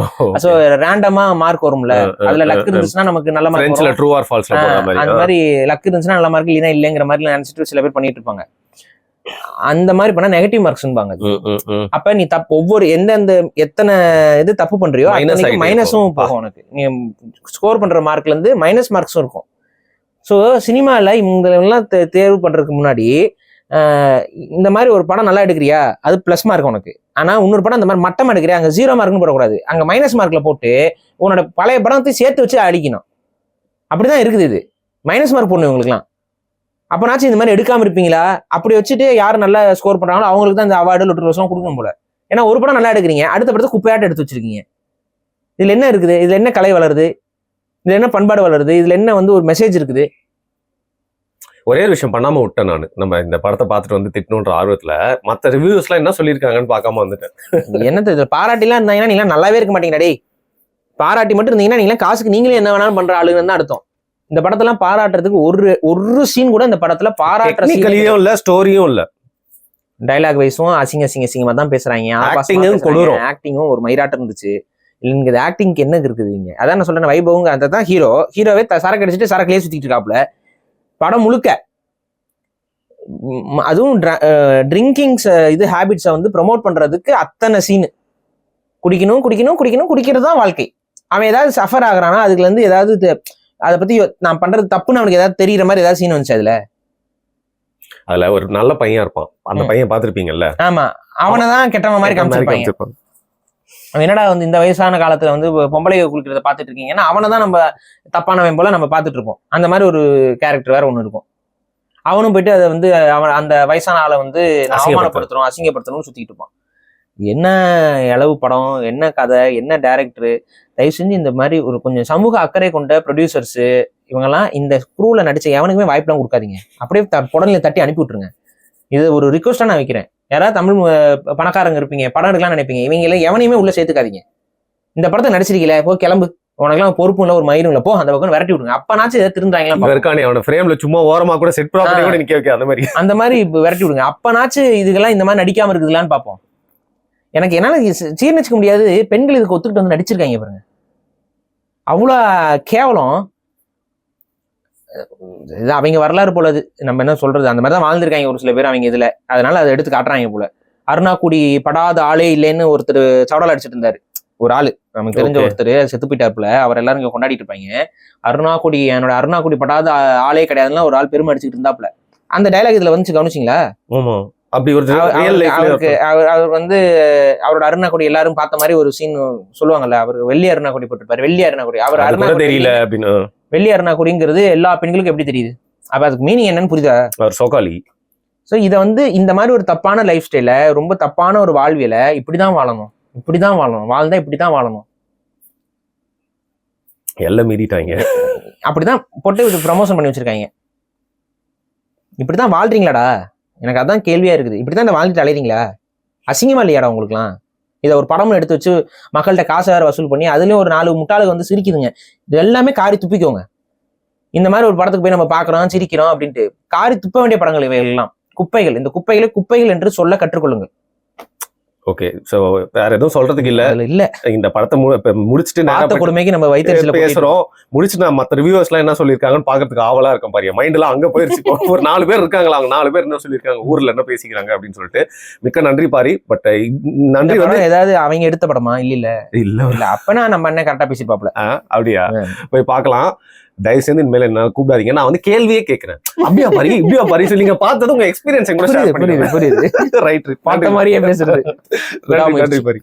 சோ ரேண்டமா மார்க் வரும்ல அதுல லக் இருந்துச்சுன்னா நமக்கு நல்ல மார்க் ட்ரூ ஆர் அந்த மாதிரி லக் இருந்துச்சுன்னா நல்ல மார்க் இல்லைன்னா இல்லைங்கிற மாதிரி நினைச்சிட்டு சில பேர் பண்ணிட்டு இருப்பாங்க அந்த மாதிரி பண்ணா நெகட்டிவ் மார்க்ஸ்பாங்க. அப்ப நீ தப்பு ஒவ்வொரு எந்தெந்த எத்தனை இது தப்பு பண்றியோ மைனஸும். போகும் உனக்கு. நீ ஸ்கோர் பண்ற மார்க்ல இருந்து மைனஸ் மார்க்ஸும் இருக்கும். ஸோ சினிமாவில் இவங்கெல்லாம் தே- தேர்வு பண்ணுறதுக்கு முன்னாடி இந்த மாதிரி ஒரு படம் நல்லா எடுக்கிறியா? அது ப்ளஸ் மார்க் உனக்கு. ஆனால் இன்னொரு படம் இந்த மாதிரி மட்டம் எடுக்கிறியா? அங்கே ஜீரோ மார்க்னு போடக்கூடாது. அங்கே மைனஸ் மார்க்கில் போட்டு உன்னோட பழைய படத்தையும் சேர்த்து வச்சு அடிக்கணும். அப்படி தான் இருக்குது இது. மைனஸ் மார்க் போடணும் இவங்களுக்குலாம் அப்போனாச்சும் இந்த மாதிரி எடுக்காமல் இருப்பீங்களா? அப்படி வச்சுட்டு யார் நல்லா ஸ்கோர் பண்ணுறாங்களோ அவங்களுக்கு தான் இந்த அவார்டு லொட்டு ரோஸ்லாம் கொடுக்கணும் போல. ஏன்னா ஒரு படம் நல்லா எடுக்கிறீங்க அடுத்த படத்தை குப்பையாட்டு எடுத்து வச்சிருக்கீங்க. இதில் என்ன இருக்குது? இதில் என்ன கலை வளருது? இதுல என்ன பண்பாடு வளருது? இதுல என்ன வந்து ஒரு மெசேஜ் இருக்குது? ஒரே ஒரு விஷயம் பண்ணாம விட்டேன் நான். நம்ம இந்த படத்தை பார்த்துட்டு வந்து திட்டணுன்ற ஆர்வத்துல மத்த ரிவ்யூஸ் எல்லாம் என்ன சொல்லியிருக்காங்கன்னு பார்க்காம வந்துட்டேன். என்னத்த இதுல பாராட்டிலாம் இருந்தாங்கன்னா நீங்க நல்லாவே இருக்க மாட்டீங்க டேய். பாராட்டி மட்டும் இருந்தீங்கன்னா நீங்க காசுக்கு நீங்களே என்ன வேணாலும் பண்ற ஆளுங்கன்னு தான் அர்த்தம். இந்த படத்தெல்லாம் பாராட்டுறதுக்கு ஒரு ஒரு சீன் கூட இந்த படத்துல பாராட்டுற டெக்னிக்கலியும் இல்ல ஸ்டோரியும் இல்ல. டைலாக் வைஸும் அசிங்க அசிங்க அசிங்கமா தான் பேசுறாங்க. ஆக்டிங்கும் ஒரு மயிராட்டம் இருந்துச்சு. இல்லைங்க இது ஆக்டிங்க்கு என்ன இருக்குது இங்க? அதான் நான் சொல்றேன் வைபவங்க அந்த தான் ஹீரோ ஹீரோவே த- சரக்கு அடிச்சுட்டு சரக்குலயே சுத்திட்டு இருக்காப்ல படம் முழுக்க. அதுவும் ட்ரிங்கிங்ஸ் இது ஹேபிட்ஸை வந்து ப்ரொமோட் பண்றதுக்கு அத்தனை சீனு குடிக்கணும் குடிக்கணும் குடிக்கணும் குடிக்கிறது தான் வாழ்க்கை. அவன் ஏதாவது சஃபர் ஆகுறானா அதுல இருந்து ஏதாவது அதை பத்தி யோ- நான் பண்றது தப்புன்னு அவனுக்கு ஏதாவது தெரியுற மாதிரி ஏதாவது சீன் வந்துச்சு அதுல அதுல ஒரு நல்ல பையன் இருப்பான். அந்த. பையன் பாத்திருப்பீங்கல்ல ஆமா. அவனை தான் கெட்டவன் மாதிரி காமிச்சிருப்பாங்க. என்னடா வந்து இந்த வயசான காலத்துல வந்து பொம்பளை குளிக்கிறத பாத்துட்டு இருக்கீங்கன்னா அவனை தான் நம்ம தப்பானவன் போல நம்ம பாத்துட்டு இருப்போம். அந்த மாதிரி ஒரு கேரக்டர் வேற ஒண்ணு இருக்கும். அவனும் போயிட்டு அதை வந்து அவன் அந்த வயசான ஆளை வந்து. அவமானப்படுத்தணும் அசிங்கப்படுத்தணும்னு சுத்திட்டு இருப்பான். என்ன அளவு படம் என்ன கதை என்ன டேரக்டர் தயவு செஞ்சு இந்த மாதிரி ஒரு கொஞ்சம் சமூக அக்கறை கொண்ட ப்ரொடியூசர்ஸ் இவங்கெல்லாம் இந்த குரூவில் நடிச்ச எவனுக்குமே வாய்ப்புலாம் கொடுக்காதீங்க. அப்படியே த தட்டி அனுப்பி விட்டுருங்க. இது ஒரு ரிக்வஸ்ட்டாக நான் வைக்கிறேன். யாராவது தமிழ் பணக்காரங்க இருப்பீங்க படம் எடுக்கலாம் நினைப்பீங்க இவங்கள எவனையுமே உள்ள சேர்த்துக்காதீங்க. இந்த படத்தை நடிச்சிருக்கீங்களே போ கிளம்பு. உனக்கெல்லாம் பொறுப்பும் இல்லை ஒரு மயிரும் இல்லை போ அந்த பக்கம் விரட்டி விடுங்க. அப்பனாச்சும் எதாவது திருந்தாங்களா இருக்கானே அவன ஃப்ரேம்ல சும்மா ஓரமா கூட செட் ப்ராப்பர்ட்டி கூட நிக்க வைக்க அந்த மாதிரி. அந்த மாதிரி விரட்டி விடுங்க. அப்பனாச்சும் இதுக்கெல்லாம் இந்த மாதிரி நடிக்காம இருக்குதுலான்னு பார்ப்போம் எனக்கு என்னால இது ஜீர்ணிச்சுக்க முடியாது. பெண்கள் இதுக்கு ஒத்துக்கிட்டு வந்து நடிச்சிருக்காங்க பாருங்க. அவ்வளோ கேவலம். இது அவங்க வரலாறு போல அது. நம்ம என்ன சொல்றது? அந்த மாதிரி தான் வாழ்ந்திருக்காங்க ஒரு சில பேர் அவங்க இதுல. அதனால அதை எடுத்து காட்டுறாங்க போல. அருணாக்குடி படாத ஆளே இல்லைன்னு ஒருத்தர் சவடால் அடிச்சிட்டு இருந்தாரு. ஒரு ஆளு. நமக்கு தெரிஞ்ச. ஒருத்தர். செத்து போயிட்டாப்புல. அவர் எல்லாரும் இங்க கொண்டாடிட்டு இருப்பாங்க. அருணாக்குடி என்னோட அருணாக்குடி படாத ஆளே கிடையாதுன்னா ஒரு ஆள் பெருமை அடிச்சுட்டு இருந்தாப்புல. அந்த டைலாக் இதுல வந்து கவனிச்சிங்களா? அப்படி ஒரு அவருக்கு- அவர் அவர் வந்து அவரோட அருணாக்குடி எல்லாரும் பார்த்த மாதிரி ஒரு சீன் சொல்லுவாங்கல்ல அவர் வெள்ளி அருணாக்குடி போட்டிருப்பாரு. வெள்ளி அருணாக்குடி. அவர் அருணாக்குடி தெரியல அப்படின்னு. வெள்ளி அருணாக்குடிங்கிறது எல்லா பெண்களுக்கும் எப்படி தெரியுது? அப்ப அதுக்கு மீனிங் என்னன்னு புரியுதா அவர் சோகாலி. ஸோ இதை வந்து இந்த மாதிரி ஒரு தப்பான லைஃப் ஸ்டைல ரொம்ப தப்பான ஒரு வாழ்வியலை இப்படிதான் வாழணும். இப்படிதான் வாழணும். வாழ்ந்தா இப்படிதான் வாழணும். எல்லாம் மீறிட்டாங்க. அப்படிதான் போட்டு ப்ரமோஷன் பண்ணி வச்சிருக்காங்க. இப்படிதான் வாழ்றீங்களாடா? எனக்கு அதான் கேள்வியா இருக்குது. இப்படிதான் இந்த வாழ்ந்துட்டு அலைறீங்களா அசிங்கமா இல்லையாடா உங்களுக்குலாம் இதை ஒரு படம்னு எடுத்து வச்சு மக்கள்கிட்ட காசை வேற வசூல் பண்ணி அதுலேயும் ஒரு நாலு முட்டாளுக்கு வந்து சிரிக்குதுங்க. இது எல்லாமே காரி துப்பிக்கோங்க. இந்த மாதிரி ஒரு படத்துக்கு போய் நம்ம பார்க்குறோம் சிரிக்கிறோம் அப்படின்ட்டு காரி துப்ப வேண்டிய படங்கள் இவைகள்லாம். எல்லாம் குப்பைகள் இந்த குப்பைகளை குப்பைகள் என்று சொல்ல கற்றுக்கொள்ளுங்கள். ஓகே சோ வேற எதுவும் சொல்றதுக்கு இல்ல. இல்ல. இந்த படத்தை முடிச்சுட்டு நேரா பார்த்த போய் கொடுமைக்கு நம்ம வைத்தறிச்சல பேசுறோம். முடிச்சு நான் மத்த ரிவ்யூவர்ஸ் எல்லாம் என்ன சொல்லிருக்காங்கன்னு பாக்கிறதுக்கு ஆவலா இருக்கும் பாரு மைண்ட் எல்லாம் அங்க போயிருச்சு. ஒரு நாலு பேர் இருக்காங்களா? அவங்க நாலு பேர் என்ன சொல்லிருக்காங்க ஊர்ல என்ன பேசிக்கிறாங்க அப்படின்னு சொல்லிட்டு. மிக்க நன்றி பாரி. பட் நன்றி வந்து ஏதாவது அவங்க எடுத்த படமா? இல்ல இல்ல. இல்ல. இல்ல அப்பனா நம்ம என்ன கரெக்டா பேசிருப்பாப்ல ஆ, அப்படியா. போய் பார்க்கலாம். தயவு செய்து இனிமேல் என்ன கூப்பிடாதீங்க. நான் வந்து கேள்வியே கேட்கிறேன். அப்படியா பாரி இப்படியா பாரி சொல்லி நீங்க பார்த்தது உங்க எக்ஸ்பீரியன்ஸ் கூட புரியுது புரியுது ரைட் பார்த்த மாதிரியே பேசுறது. நன்றி பாரி.